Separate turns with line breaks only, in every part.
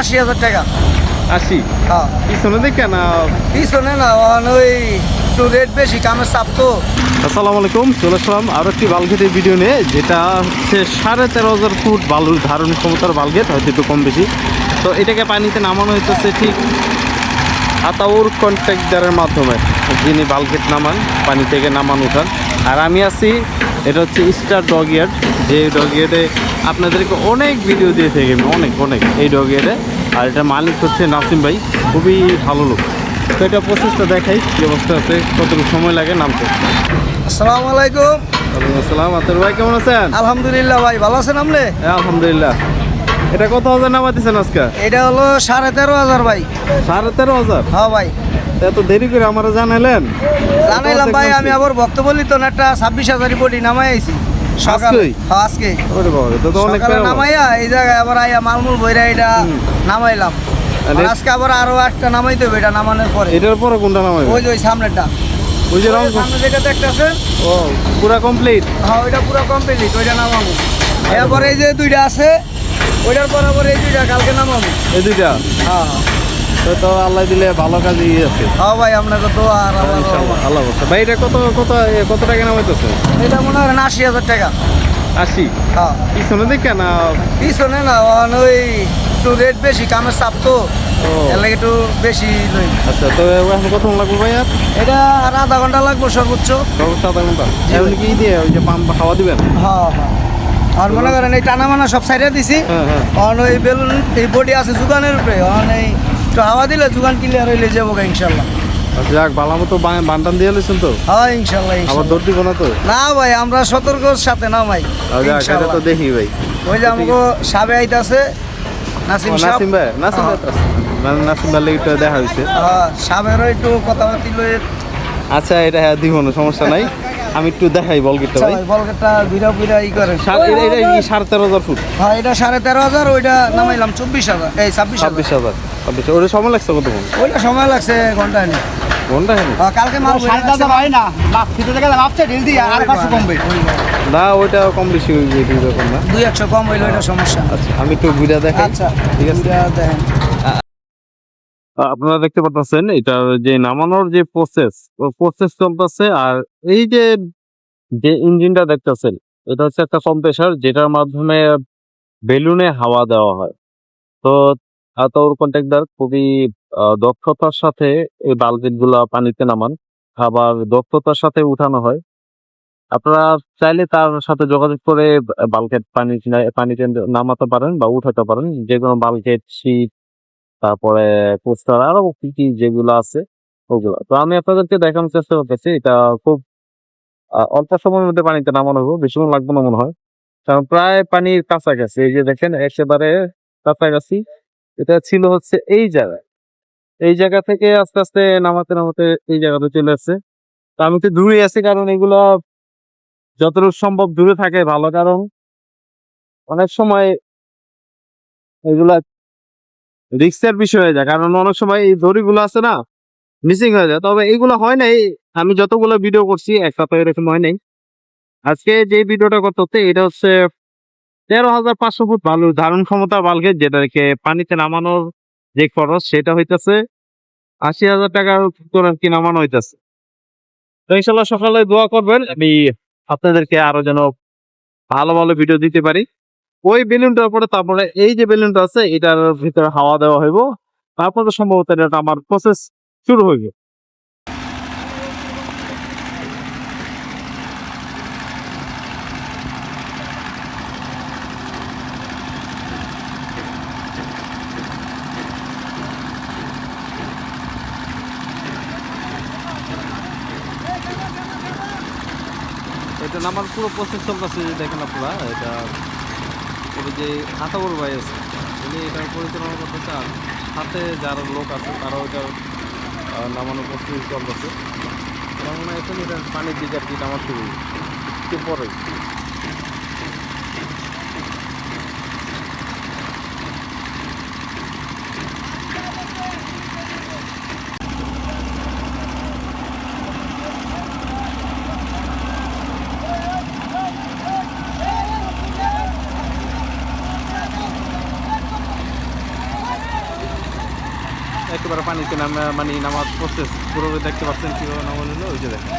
আশি হাজার টাকা।
আশি?
হ্যাঁ।
পিছনে দেখে না?
পিছনে না ওই একটু রেট বেশি কামের চাপ তো।
আসসালামু আলাইকুম চলে আসলাম আরও একটি বালগেটের ভিডিও নিয়ে যেটা হচ্ছে সাড়ে তেরো হাজার ফুট বালুর ধারণ ক্ষমতার বালগেট হয়তো একটু কম বেশি। তো এটাকে পানিতে নামানো হইতেছে ঠিক আতাউর কন্ট্রাক্টারের মাধ্যমে যিনি বালগেট নামান পানি থেকে নামান উঠান। আর আমি আছি এটা হচ্ছে স্টার ডগিয়ার্ড যে ডগিয়ার্ডে আপনাদেরকে অনেক ভিডিও দিয়ে থাকি আমি অনেক অনেক। এই ডগিয়ার্ডে আর এটা মালিক হচ্ছে নাসিম ভাই খুবই ভালো লোক। তো এটা প্রসেসটা দেখাই কি অবস্থা আছে কতটুকু সময় লাগে নামতে।
আসসালামু আলাইকুম।
ওয়ালাইকুম আসসালাম আতর ভাই কেমন আছেন?
আলহামদুলিল্লাহ ভাই ভালো আছেন আপনি?
হ্যাঁ, আলহামদুলিল্লাহ। এটা কত হাজার নামাতেছেন আজকে?
এটা হলো সাড়ে তেরো হাজার ভাই।
সাড়ে তেরো হাজার?
হ্যাঁ ভাই।
এত দেরি করে আমরা জানাইলেন?
জানাইলাম ভাই আমি আবার ভক্ত বলি তো না একটা ছাব্বিশ হাজার বডি নামাই আইছি।
আজকেই?
আজকে
ওরে বাবা তো অনেক
নামাইয়া এই জায়গায় আবার আইয়া মালমুল বইরা এটা নামাইলাম। আজকে আবার আরও একটা নামাইতে হবে এটা নামানোর পরে।
এটার পরে কোনটা নামাবে
ওই যে ওই সামনেরটা।
ওই যে রং
ওই সামনে যেটা দেখতেছেন
ও পুরা কমপ্লিট
হ্যাঁ ওইটা পুরো কমপ্লিট ওইটা নামাবো। এরপরে এই যে দুইটা আছে ওইটার পর আবার এই দুইটা কালকে নামাবো।
এই দুইটা?
হ্যাঁ হ্যাঁ।
তো তো আল্লাহ দিলে ভালো কাজই আছে।
হ্যাঁ ভাই আপনাকে তো আর আল্লাহ
ইনশাআল্লাহ
রহমত।
বলছে ভাই এটা কত কত কত টাকা নামাইতেছে
এটা মনে করেন আশি হাজার টাকা।
আশি?
হ্যাঁ।
পিছনে দেখে না?
পিছনে না ওই একটু রেট বেশি কামের চাপ তো। লাগে একটু বেশি লই।
আচ্ছা তো এখন কত লাগবে ভাই আর?
এটা আর আধা ঘণ্টা লাগবে সর্বোচ্চ।
সর্বোচ্চ আধা
ঘণ্টা?
এখন কি দিয়ে ওই যে পাম্প হাওয়া দিবেন?
হ্যাঁ হ্যাঁ। আর মনে করেন এই টানা মানা সব সাইডে দিছি।
হ্যাঁ হ্যাঁ।
অন ওই বেলুন এই বডি আছে জুগানের উপরে। অন এই একটু হাওয়া দিলে জুগান ক্লিয়ার হইলে যাব ইনশাল্লাহ।
আচ্ছা, যাক ভালো মতো বা- বান্টান দিয়ে লইছেন তো?
হ্যাঁ ইনশাল্লাহ
আবার দৌড় দিব না তো?
না ভাই আমরা সতর্কর সাথে না ভাই
আর তো দেখি ভাই।
ওই যে আমাকে সাবে আইতাছে নাসিম
নাসিম ভাই নাসিম ভাই আছে। মানে নাসিম ভাই একটু দেখা হয়েছে
হ্যাঁ সাবেরও একটু কথাবার্তি লয়ে
আচ্ছা এটা হ্যাঁ দিব না সমস্যা নাই। আমি একটু দেখাই বল গিটটা ভাই
সবাই বলকেটা বিরা বিরা ই করে।
এটা এটা কি সাড়ে তেরো হাজার ফুট?
হ্যাঁ এটা সাড়ে তেরো হাজার ওইটা নামাইলাম চব্বিশ হাজার। এই ছাব্বিশ
ছাব্বিশ হাজার। ছাব্বিশ ওটা সময় লাগছে কত
ওইটা সময় লাগছে
ঘণ্টা হ্যাঁ
হ্যাঁ, কালকে মাল।
ভাই না। মাপ ফিতে থেকে মাপছে ঢিল দিয়ে আর পাঁচশো কমবে।
না ওইটা কম বেশি হয়ে গেছে ব্যাপার না?
দুই একশো কম হইল এটা সমস্যা।
আচ্ছা আমি একটু ঘুরে দেখাই।
আচ্ছা
ঠিক আছে।
দেখেন।
আপনারা দেখতে পাচ্ছেন এটা যে নামানোর যে প্রসেস ওই প্রসেস চলতেছে আর এই যে যে ইঞ্জিনটা দেখতেছেন এটা হচ্ছে একটা কম্প্রেসার যেটার মাধ্যমে বেলুনে হাওয়া দেওয়া হয়। তো আতাউর কন্ট্রাক্টর খুবই দক্ষতার সাথে এই বালগেটগুলা পানিতে নামান। আবার দক্ষতার সাথে উঠানো হয়। আপনারা চাইলে তার সাথে যোগাযোগ করে বালগেট পানি পানিতে নামাতে পারেন বা উঠাতে পারেন। যে কোনো বালগেট শীট তারপরে পোস্টার, আরও কি কি যেগুলো আছে, ওগুলো। তো আমি আপনাদেরকে দেখানোর চেষ্টা করতেছি, এটা খুব অল্প সময়ের মধ্যে পানিতে নামানো হবে বেশিক্ষণ লাগবে না মনে হয়। কারণ প্রায় পানির কাছাকাছি, এই যে দেখেন, একেবারে কাছাকাছি। এটা ছিল হচ্ছে এই জায়গায়। এই জায়গা থেকে আস্তে আস্তে নামাতে নামাতে এই জায়গাতে চলে আসছে। তো আমি তো দূরে আছি কারণ এগুলো যতটুকু সম্ভব দূরে থাকে ভালো, কারণ অনেক সময় এগুলা রিক্সের বিষয় হয়ে যায়, কারণ অনেক সময় এই দড়িগুলো আছে না মিসিং হয়ে যায়। তবে এইগুলো হয় নাই, আমি যতগুলো ভিডিও করছি একটা তো এরকম হয় নাই। আজকে যে ভিডিওটা করতে হচ্ছে, এটা হচ্ছে তেরো হাজার পাঁচশো ফুট বালু ধারণ ক্ষমতা বালকে যেটাকে পানিতে নামানোর যে খরচ, সেটা হইতেছে আশি হাজার টাকার করে কি নামানো হইতেছে। তো ইনশাল্লাহ সকালে দোয়া করবেন, আমি আপনাদেরকে আরও যেন ভালো ভালো ভিডিও দিতে পারি। ওই বেলুনটার পরে তারপরে এই যে বেলুনটা আছে, এটার ভিতরে হাওয়া দেওয়া হইব। তারপরে সম্ভবত এটা আমার প্রসেস শুরু হইবে। এটা আমার পুরো প্রসেস চলতেছে, দেখেন আপনারা, এটা ওই যে হাতাবর ভাই আছে, উনি এটা পরিচালনা করতে চান, হাতে যারা লোক আছে, তারাও এটা নামানো প্রস্তুতি চলতেছে। হয় এখন এটা পানির দিকে আর কি নামা শুরু পরে। পানিতে নামা মানে নামাজ প্রসেস পুরোপুরি দেখতে পাচ্ছেন কীভাবে নামাজ হলো ওই যে দেখেন।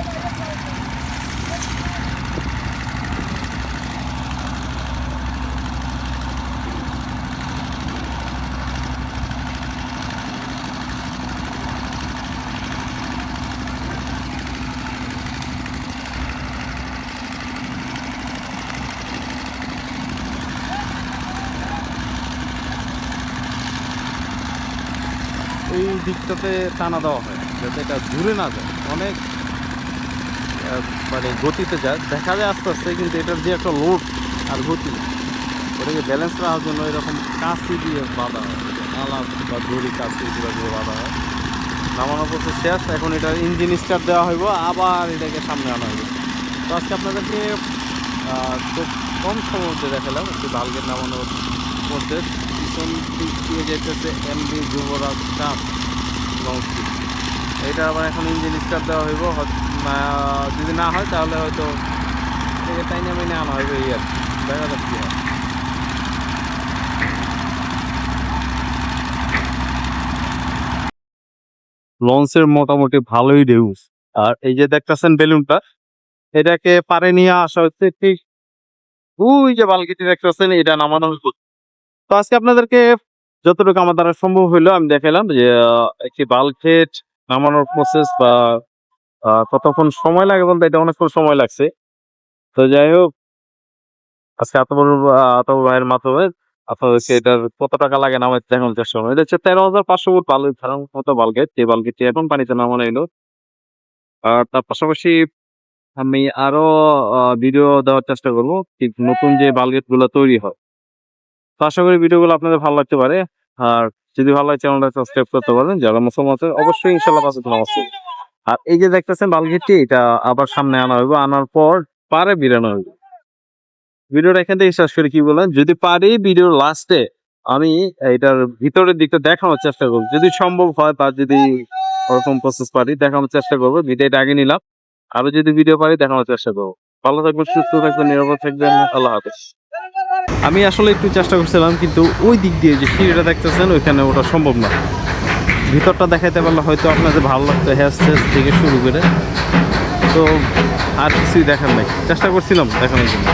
এই দিকটাতে টানা দেওয়া হয়, যাতে এটা ঘুরে না যায়। অনেক মানে গতিতে যায়। দেখা যায় আস্তে আস্তে, কিন্তু এটার যে একটা লোড আর গতি, ওটাকে ব্যালেন্স রাখার জন্য এরকম কাঁচি দিয়ে বাঁধা হয়। আলা বা দড়ি কাঁচি এগুলো দিয়ে বাঁধা হয়। নামানোর পথে শেষ। এখন এটা ইঞ্জিন স্টার্ট দেওয়া হইব। আবার এটাকে সামনে আনা হইব। তো আজকে আপনাদেরকে খুব কম সময়ের মধ্যে দেখালাম। একটু বালগেট নামানোর মধ্যে পিছন দিক দিয়ে যেতেছে এমবি যুবরাজ কাপ লঞ্চটি এটা আবার এখন ইঞ্জিন স্টার্ট দেওয়া হইব যদি না হয় তাহলে হয়তো থেকে টাইনে মাইনে আনা হইবে এই আর দেখা যাক কি হয়। লঞ্চের মোটামুটি ভালোই ঢেউ আর এই যে দেখতেছেন বেলুনটা, এটাকে পারে নিয়ে আসা হচ্ছে ঠিক, ওই যে বালগিটি দেখতেছেন, এটা নামানো হইব। তো আজকে আপনাদেরকে যতটুকু আমার দ্বারা সম্ভব হইল, আমি দেখালাম যে একটি বাল্কেট নামানোর প্রসেস বা কতক্ষণ সময় লাগে বলতে এটা অনেকক্ষণ সময় লাগছে। তো যাই হোক, আজকে এত বড় ভাইয়ের মাধ্যমে আপনাদেরকে এটার কত টাকা লাগে নামাইতে দেখানোর চেষ্টা করব। এটা হচ্ছে তেরো হাজার পাঁচশো ফুট বালু, ধারণ মতো বালগেট যে বালগেটটি এখন পানিতে নামানো এলো আর তার পাশাপাশি আমি আরও ভিডিও দেওয়ার চেষ্টা করব নতুন যে বালগেটগুলো তৈরি হয়। তো আশা করি ভিডিওগুলো আপনাদের ভালো লাগতে পারে। আর যদি ভালো লাগে চ্যানেলটা সাবস্ক্রাইব করতে পারেন, যারা মুসলমান আছে অবশ্যই ইনশাল্লাহ পাশে আর এই যে দেখতেছেন বালগেটটি এটা আবার সামনে আনা হইব, আনার পর পারে বিরানো হইব। ভিডিওটা এখান থেকে শেষ করে, কি বলেন? যদি পারি ভিডিওর লাস্টে আমি এটার ভিতরের দিকটা দেখানোর চেষ্টা করব। যদি সম্ভব হয় তার যদি ওরকম প্রসেস পারি, দেখানোর চেষ্টা করব। ভিডিওটা আগে নিলাম। আরও যদি ভিডিও পারি, দেখানোর চেষ্টা করব। ভালো থাকবেন, সুস্থ থাকবেন, নিরাপদ থাকবেন। আল্লাহ হাফেজ। আমি আসলে একটু চেষ্টা করছিলাম, কিন্তু ওই দিক দিয়ে যে সিঁড়িটা দেখতেছেন, ওইখানে ওটা সম্ভব না। ভিতরটা দেখাইতে পারলে হয়তো আপনাদের ভালো লাগতো হ্যাস হ্যাস থেকে শুরু করে। তো আর কিছুই দেখার নাই। চেষ্টা করছিলাম দেখানোর জন্য।